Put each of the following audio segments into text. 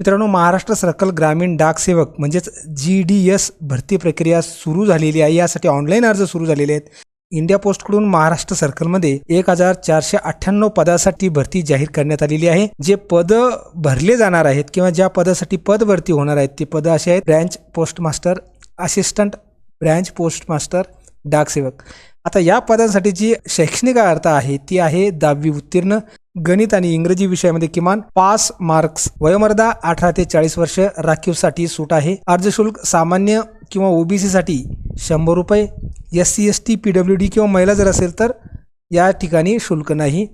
मित्रांनो महाराष्ट्र सर्कल ग्रामीण डाक सेवक म्हणजेच जी डी एस भरती प्रक्रिया सुरू झालेली आहे. यासाठी ऑनलाईन अर्ज सुरू झालेले आहेत. इंडिया पोस्टकडून महाराष्ट्र सर्कलमध्ये एक हजार चारशे अठ्ठ्याण्णव पदासाठी भरती जाहीर करण्यात आलेली आहे. जे पद भरले जाणार आहेत किंवा ज्या पदासाठी पद भरती होणार आहेत ते पद असे आहेत branch postmaster assistant branch postmaster डाकसेवक डाक सेवक. आता या पदांसाठी जी शैक्षणिक अर्हता आहे ती आहे दहावी उत्तीर्ण. गणित आणि इंग्रजी विषयामध्ये किमान पाच मार्क्स. वयोमर्यादा अठरा ते चाळीस वर्ष राखीवसाठी सूट आहे. अर्ज शुल्क सामान्य किंवा ओबीसी साठी शंभर रुपये. S C S T P W D किंवा महिला जर असेल तर या ठिकाणी शुल्क नाही.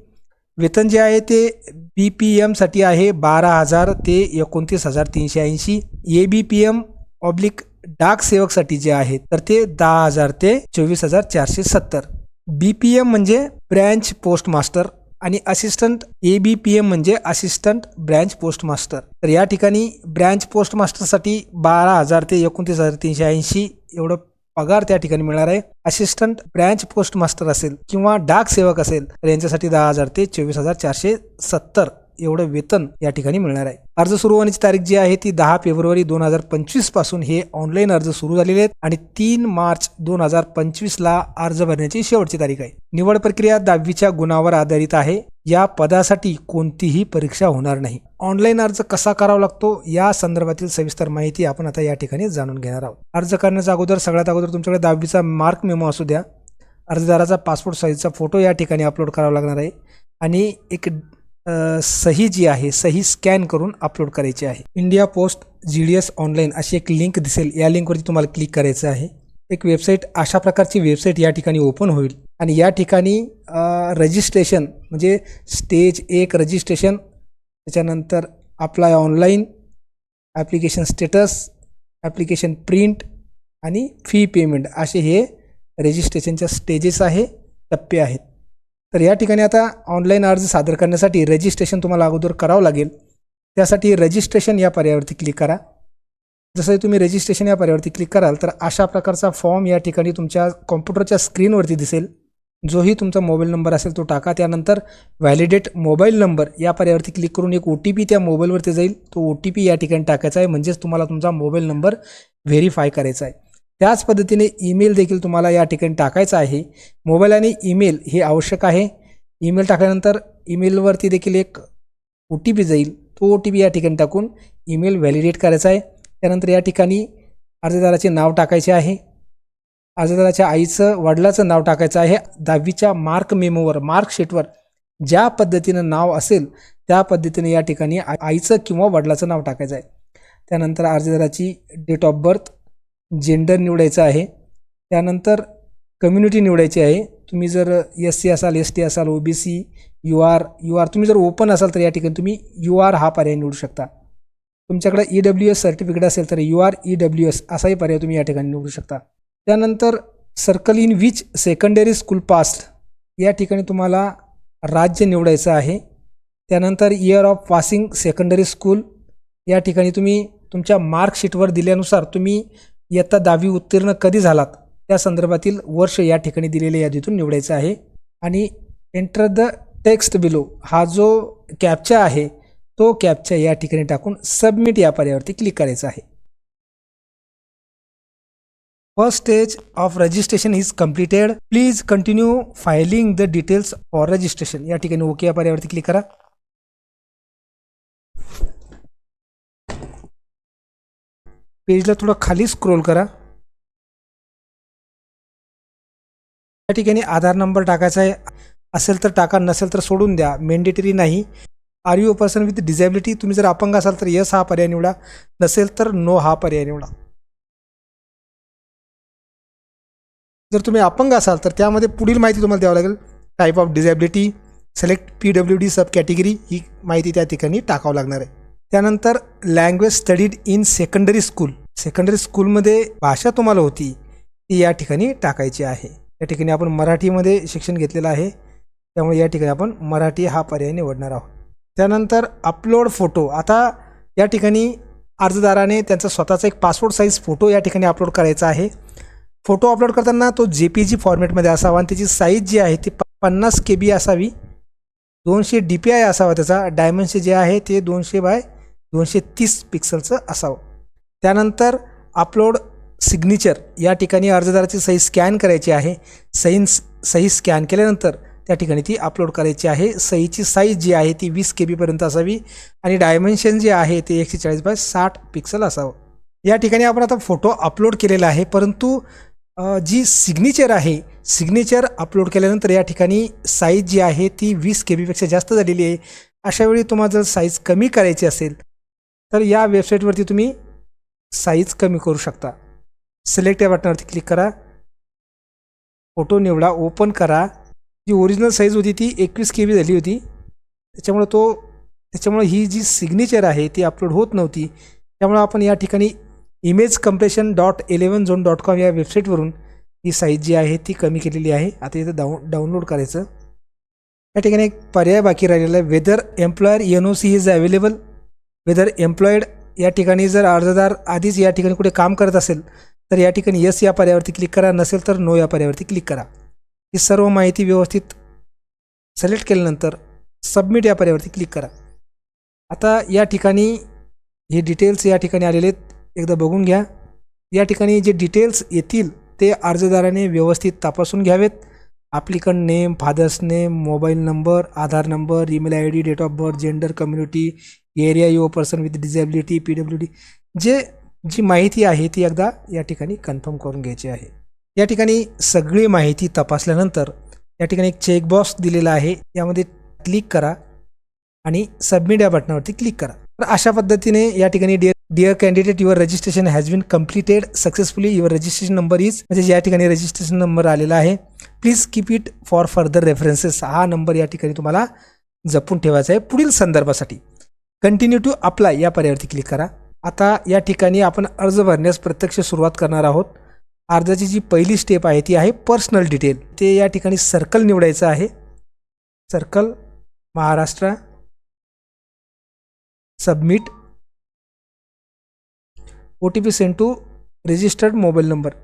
वेतन जे आहे ते बी पी एमसाठी आहे बारा हजार ते एकोणतीस हजार तीनशे ऐंशी. A B P M oblique डाक सेवकसाठी जे आहे तर ते दहा हजार ते चोवीस हजार चारशे सत्तर. बी पी एम म्हणजे ब्रँच पोस्ट मास्टर आणि assistant A B P M म्हणजे असिस्टंट ब्रँच पोस्ट मास्टर तर या ठिकाणी ब्रँच पोस्ट मास्टरसाठी बारा हजार ते एकोणतीस हजार तीनशे ऐंशी एवढं पगार त्या ठिकाणी मिळणार आहे. असिस्टंट ब्रँच पोस्ट मास्टर असेल किंवा डाक सेवक असेल तर यांच्यासाठी दहा हजार ते चोवीस हजार चारशे सत्तर. एवढं वेतन या ठिकाणी मिळणार आहे. अर्ज सुरू होण्याची तारीख जी आहे ती दहा फेब्रुवारी दोन हजार पंचवीसपासून हे ऑनलाईन अर्ज सुरू झालेले आहेत आणि तीन मार्च दोन हजार पंचवीस ला अर्ज भरण्याची शेवटची तारीख आहे. निवड प्रक्रिया दहावीच्या गुणावर आधारित आहे. या पदासाठी कोणतीही परीक्षा होणार नाही. ऑनलाईन अर्ज कसा करावा लागतो या संदर्भातील सविस्तर माहिती आपण आता या ठिकाणी जाणून घेणार आहोत. अर्ज करण्याच्या अगोदर सगळ्यात अगोदर तुमच्याकडे दहावीचा मार्क मेमो असू द्या. अर्जदाराचा पासपोर्ट साईजचा फोटो या ठिकाणी अपलोड करावा लागणार आहे. आणि एक सही जी आहे सही स्कॅन करून अपलोड करायची आहे. India post G D S online अशी एक लिंक दिसेल. या लिंकवरती तुम्हाला क्लिक करायचं आहे. एक वेबसाईट अशा प्रकारची वेबसाईट या ठिकाणी ओपन होईल. आणि या ठिकाणी रजिस्ट्रेशन म्हणजे स्टेज एक रजिस्ट्रेशन त्याच्यानंतर apply online application status application print आणि फी पेमेंट असे हे रजिस्ट्रेशनच्या स्टेजेस आहे टप्पे आहेत. तर या ठिकाणी आता ऑनलाईन अर्ज सादर करण्यासाठी रजिस्ट्रेशन तुम्हाला अगोदर करावं लागेल. त्यासाठी रजिस्ट्रेशन या पर्यायावरती क्लिक करा. जसं तुम्ही रजिस्ट्रेशन या पर्यायावरती क्लिक कराल तर अशा प्रकारचा फॉर्म या ठिकाणी तुमच्या कॉम्प्युटरच्या स्क्रीनवरती दिसेल. जोही तुमचा मोबाईल नंबर असेल तो टाका. त्यानंतर व्हॅलिडेट मोबाईल नंबर या पर्यायावरती क्लिक करून एक ओ टी पी त्या मोबाईलवरती जाईल. तो ओ टी पी या ठिकाणी टाकायचा आहे. म्हणजेच तुम्हाला तुमचा मोबाईल नंबर व्हेरीफाय करायचा आहे. त्याच पद्धतीने ईमेल देखील तुम्हाला या ठिकाणी टाकायचा आहे. मोबाईल आणि ईमेल हे आवश्यक आहे. ईमेल टाकल्यानंतर ईमेलवरती देखील एक ओ टी पी जाईल. तो ओ टी पी या ठिकाणी टाकून ईमेल व्हॅलिडेट करायचा आहे. त्यानंतर या ठिकाणी अर्जदाराचे नाव टाकायचे आहे. अर्जदाराच्या आईचं वडिलाचं नाव टाकायचं आहे. दहावीच्या मार्क मेमोवर मार्कशीटवर ज्या पद्धतीनं नाव असेल त्या पद्धतीने या ठिकाणी आईचं किंवा वडिलाचं नाव टाकायचं आहे. त्यानंतर अर्जदाराची डेट ऑफ बर्थ जेंडर निवडायचं आहे. त्यानंतर कम्युनिटी निवडायची आहे. तुम्ही जर एस सी असाल एस टी असाल O B C U R U R तुम्ही जर ओपन असाल तर या ठिकाणी तुम्ही यू आर हा पर्याय निवडू शकता. तुमच्याकडे ई डब्ल्यू एस सर्टिफिकेट असेल तर U R E W S असाही पर्याय तुम्ही या ठिकाणी निवडू शकता. त्यानंतर circle in which secondary school passed या ठिकाणी तुम्हाला राज्य निवडायचं आहे. त्यानंतर year of passing secondary school या ठिकाणी तुम्ही तुमच्या मार्कशीटवर दिल्यानुसार तुम्ही इयत्ता दहावी उत्तीर्ण कधी झालात? त्या संदर्भातील वर्ष या ठिकाणी दिलेल्या यादीतून निवडायचं आहे. आणि एंटर द टेक्स्ट बिलो हा जो कॅपचा आहे तो कॅपचा या ठिकाणी टाकून सबमिट या पर्यावरती क्लिक करायचं आहे. First stage of registration is completed please continue filling the details for registration या ठिकाणी ओके या पर्यावरती क्लिक करा. पेजला थोडं खाली स्क्रोल करा. या ठिकाणी आधार नंबर टाकायचा आहे. असेल तर टाका नसेल तर सोडून द्या. मेंडेटरी नाही. Are you person with disability तुम्ही जर अपंग असाल तर यस हा पर्याय निवडा. नसेल तर नो हा पर्याय निवडा. जर तुम्ही अपंग असाल तर त्यामध्ये पुढील माहिती तुम्हाला द्यावं लागेल. Type of disability select P W D sub category ही माहिती त्या ठिकाणी टाकावं लागणार आहे. त्यानंतर language studied in secondary school secondary स्कूलमध्ये भाषा तुम्हाला होती ती या ठिकाणी टाकायची आहे. या ठिकाणी आपण मराठीमध्ये शिक्षण घेतलेलं आहे. त्यामुळे या ठिकाणी आपण मराठी हा पर्याय निवडणार आहोत. त्यानंतर अपलोड फोटो आता या ठिकाणी अर्जदाराने त्यांचा स्वतःचा एक पासपोर्ट साईज फोटो या ठिकाणी अपलोड करायचा आहे. फोटो अपलोड करताना तो जे पी जी फॉर्मॅटमध्ये असावा आणि त्याची साईज जी आहे ती पन्नास के बी असावी. दोनशे डी पी आय असावा त्याचा. डायमेन्शन जे आहे ते दोनशे बाय दोनशे तीस पिक्सलचं असावं. त्यानंतर अपलोड सिग्नेचर या ठिकाणी अर्जदाराची सही स्कॅन करायची आहे. सही सही स्कॅन केल्यानंतर त्या ठिकाणी ती अपलोड करायची आहे. सहीची साईज जी आहे ती वीस के बीपर्यंत असावी आणि डायमेन्शन जे आहे ते एकशे चाळीस बाय साठ पिक्सल असावं. या ठिकाणी आपण आता फोटो अपलोड केलेला आहे. परंतु जी सिग्नेचर आहे सिग्नेचर अपलोड केल्यानंतर या ठिकाणी साईज जी आहे ती वीस के बीपेक्षा जास्त झालेली आहे. अशावेळी तुम्हाला जर साईज कमी करायची असेल तर या वेबसाईटवरती तुम्ही साईज कमी करू शकता. सिलेक्ट या बटनावरती क्लिक करा. फोटो निवडा ओपन करा. जी ओरिजिनल साईज होती ती एकवीस के बी झाली होती. त्याच्यामुळं तो त्याच्यामुळं ही जी सिग्नेचर आहे ती अपलोड होत नव्हती. त्यामुळं आपण या ठिकाणी image compression dot eleven zone dot com या वेबसाईटवरून ही साईज जी आहे ती कमी केलेली आहे. आता इथं डाऊ डाउनलोड करायचं. या ठिकाणी एक पर्याय बाकी राहिलेला आहे. Whether employer N O C is available whether employed या ठिकाणी जर अर्जदार आधीच या ठिकाणी कुठे काम करत असेल तर या ठिकाणी यस या पर्यायावरती क्लिक करा नसेल तर नो या पर्यायावरती क्लिक करा. ही सर्व माहिती व्यवस्थित सिलेक्ट केल्यानंतर सबमिट या पर्यायावरती क्लिक करा. आता या ठिकाणी हे डिटेल्स या ठिकाणी आलेले आहेत एकदा बघून घ्या. या ठिकाणी जे डिटेल्स येतील ते अर्जदाराने व्यवस्थित तपासून घ्यावेत. Applicant name father's name mobile number Aadhaar number email I D date of birth gender community area your person with disability P W D जे जी माहिती आहे ती एकदा या ठिकाणी कन्फर्म करून घ्यायची आहे. या ठिकाणी सगळी माहिती तपासल्यानंतर या ठिकाणी एक चेकबॉक्स दिलेला आहे. यामध्ये क्लिक करा आणि सबमिट या बटनावरती क्लिक करा. तर अशा पद्धतीने या ठिकाणी dear dear candidate your registration has been completed successfully your registration number is म्हणजे या ठिकाणी रजिस्ट्रेशन नंबर आलेला आहे. Please keep it for further references हा नंबर या ठिकाणी तुम्हाला जपून ठेवायचा आहे पुढील संदर्भासाठी. कंटिन्यू टू अप्लाय या पर्यायावरती क्लिक करा. आता या ठिकाणी आपण अर्ज भरण्यास प्रत्यक्ष सुरुवात करणार आहोत. अर्जाची जी पहिली स्टेप आहे ती आहे पर्सनल डिटेल ते या ठिकाणी सर्कल निवडायचं आहे. Circle Maharashtra. Submit O T P send to registered mobile number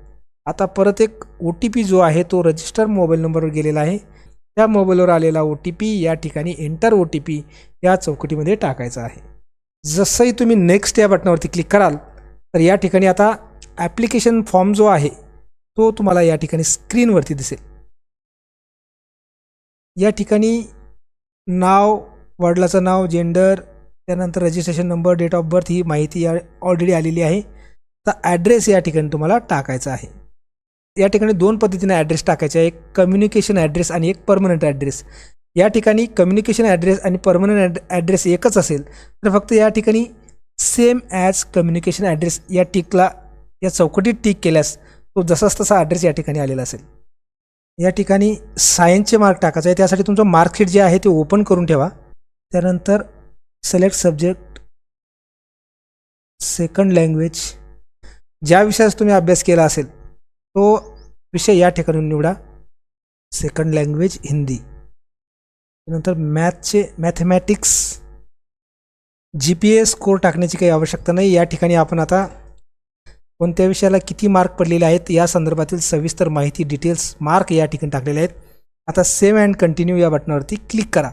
आता परत एक ओ टी पी जो आहे तो रजिस्टर्ड मोबाईल नंबरवर गेलेला आहे. त्या मोबाईलवर आलेला ओ टी पी या ठिकाणी एंटर ओ टी पी या चौकटीमध्ये टाकायचा आहे. जसंही तुम्ही नेक्स्ट या बटनावरती क्लिक कराल तर या ठिकाणी आता ॲप्लिकेशन फॉर्म जो आहे तो तुम्हाला या ठिकाणी स्क्रीनवरती दिसेल. या ठिकाणी नाव वडिलाचं नाव जेंडर त्यानंतर registration number date of birth ही माहिती या ऑलरेडी आलेली आहे. तर ॲड्रेस या ठिकाणी तुम्हाला टाकायचा आहे. या ठिकाणी दोन पद्धतीने ॲड्रेस टाकायचा आहे. एक कम्युनिकेशन ॲड्रेस आणि एक परमनंट ॲड्रेस या ठिकाणी कम्युनिकेशन ॲड्रेस आणि परमनंट ॲड ॲड्रेस एकच असेल तर फक्त या ठिकाणी सेम ॲज कम्युनिकेशन ॲड्रेस या टिकला या चौकटीत टिक केल्यास तो जसाच तसा ॲड्रेस या ठिकाणी आलेला असेल. या ठिकाणी सायन्सचे मार्क टाकायचं आहे. त्यासाठी तुमचं मार्कशीट जे आहे ते ओपन करून ठेवा. त्यानंतर सिलेक्ट सब्जेक्ट सेकंड लँग्वेज ज्या विषयाचा तुम्ही अभ्यास केला असेल तो विषय या निवडा. सेकंड लँग्वेज हिंदी नंतर मॅथचे मॅथमॅटिक्स जी पी स्कोर टाकण्याची काही आवश्यकता नाही. या ठिकाणी आपण आता कोणत्या विषयाला किती मार्क पडलेले आहेत सविस्तर माहिती डिटेल्स मार्क या आहेत. आता सेव्ह अँड कंटिन्यू या बटनावरती क्लिक करा.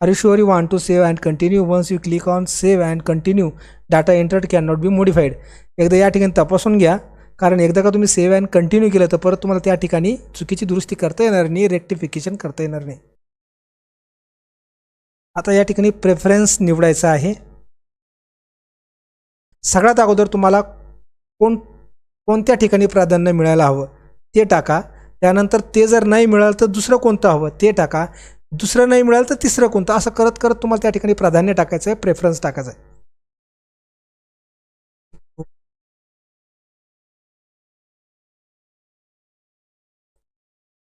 Are you sure you want to save and continue once you click on save and continue data entered can not be modified एकदा या ठिकाणी तपासून घ्या. कारण एकदा का तुम्ही सेव्ह अँड कंटिन्यू केलं तर परत तुम्हाला त्या ठिकाणी चुकीची दुरुस्ती करता येणार नाही रेक्टिफिकेशन करता येणार नाही. आता या ठिकाणी प्रेफरन्स निवडायचा आहे. सगळ्यात अगोदर तुम्हाला कोण कोणत्या ठिकाणी प्राधान्य मिळायला हवं ते टाका. त्यानंतर ते जर नाही मिळालं तर दुसरं कोणतं हवं ते टाका. दुसरं नाही मिळालं तर तिसरं कोणतं? असं करत करत तुम्हाला त्या ठिकाणी प्राधान्य टाकायचं आहे प्रेफरन्स टाकायचं आहे.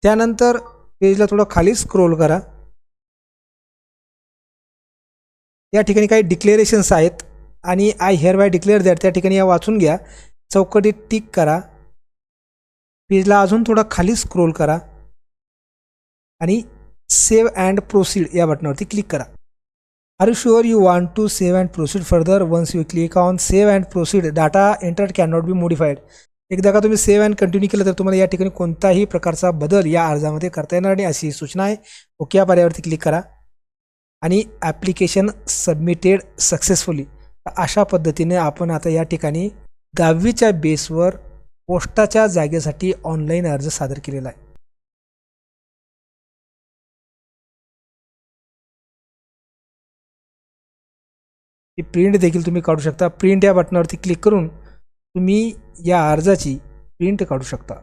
त्यानंतर पेजला थोडं खाली स्क्रोल करा. या ठिकाणी काही डिक्लेरेशन्स आहेत आणि I hereby declare that त्या ठिकाणी या वाचून घ्या. चौकटीत टिक करा. पेजला अजून थोडा खाली स्क्रोल करा. आणि सेव्ह अँड प्रोसीड या बटनावरती क्लिक करा. Are you sure you want to save and proceed further once you click on save and proceed data enter can not be modified एकदा का तुम्ही सेव्ह अँड कंटिन्यू केलं तर तुम्हाला या ठिकाणी कोणताही प्रकारचा बदल या अर्जामध्ये करता येणार नाही अशी सूचना आहे. ओके या पर्यावरती क्लिक करा. आणि ॲप्लिकेशन सबमिटेड सक्सेसफुली अशा पद्धतीने आपण आता या ठिकाणी दहावीच्या बेसवर पोस्टाच्या जागेसाठी ऑनलाईन अर्ज सादर केलेला आहे. ही प्रिंट देखील तुम्ही काढू शकता. प्रिंट या बटनावरती क्लिक करून तुम्ही या अर्जाची प्रिंट काढू शकता.